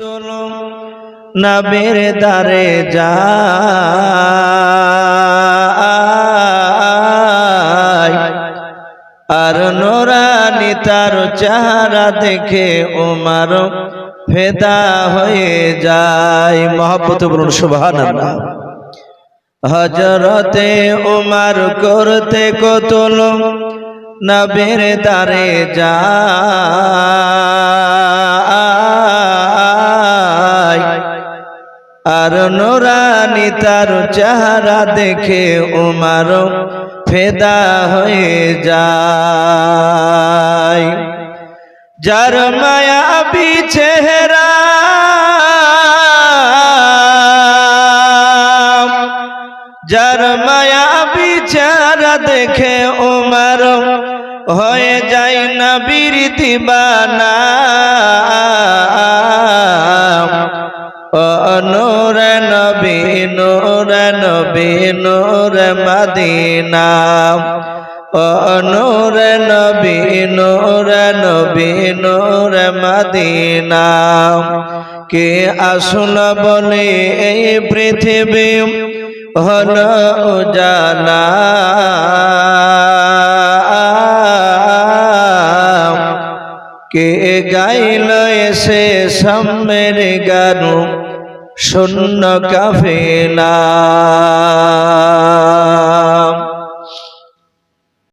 তুলো নবীর দারে যাই আর নোরানি তার চেহারা দেখে উমার ফেদা হয়ে যায়। মহাপত বলুন সুবহান হজরতে উমার করতে কতল নবীর দারে যায়। আর নোরানি তার চেহারা দেখে উমার ফেদা হয়ে যায়। যার মায়াবি চেহারা, যার মায়াবি চেহারা দেখে উমার হয়ে যায় নবীর দিবানা নূর নবী নূর নবী, নূর মদিনা। ও নূর নবী নূর নবী, নূর মদিনা। কে আসল বলে এই পৃথিবী হল উজালা। কে গাইল এসে সামের গানু শূন্য কাফেলা।